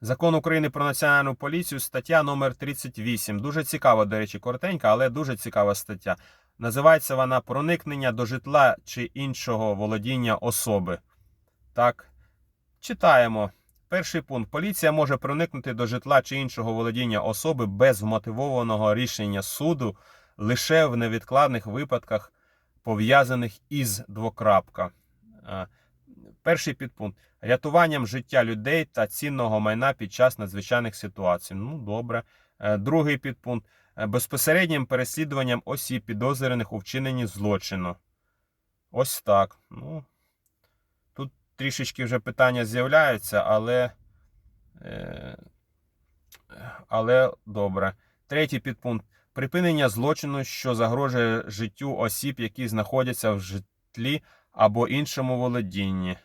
Закон України про національну поліцію, стаття номер 38. Дуже цікава, до речі, коротенька, але дуже цікава стаття. Називається вона Проникнення до житла чи іншого володіння особи. Так, читаємо. Перший пункт. Поліція може проникнути до житла чи іншого володіння особи без вмотивованого рішення суду лише в невідкладних випадках, пов'язаних із двокрапка. Перший підпункт. Рятуванням життя людей та цінного майна під час надзвичайних ситуацій. Ну, добре. Е, Другий підпункт. Е, Безпосереднім переслідуванням осіб, підозрюваних у вчиненні злочину. Ось так. Ну, тут трішечки вже питання з'являються, але. Е, але добре. Третій підпункт. Припинення злочину, що загрожує життю осіб, які знаходяться в житлі або іншому володінні.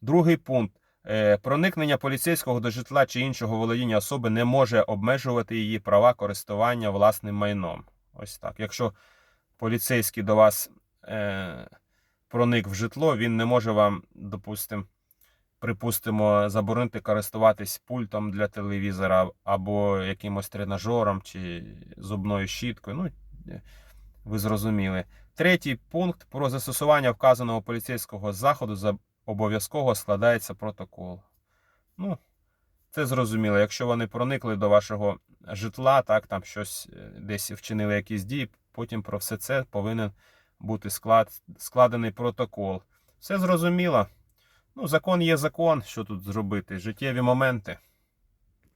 Другий пункт. Е, Проникнення поліцейського до житла чи іншого володіння особи не може обмежувати її права користування власним майном. Ось так. Якщо поліцейський до вас е, проник в житло, він не може вам, допустимо, припустимо, заборонити користуватись пультом для телевізора або якимось тренажером чи зубною щіткою. Ну, ви зрозуміли. Третій пункт про застосування вказаного поліцейського заходу за обов'язково складається протокол. Ну, це зрозуміло. Якщо вони проникли до вашого житла, так, там щось е, десь вчинили якісь дії, потім про все це повинен бути склад, складений протокол. Все зрозуміло. Ну, закон є закон, що тут зробити. Життєві моменти.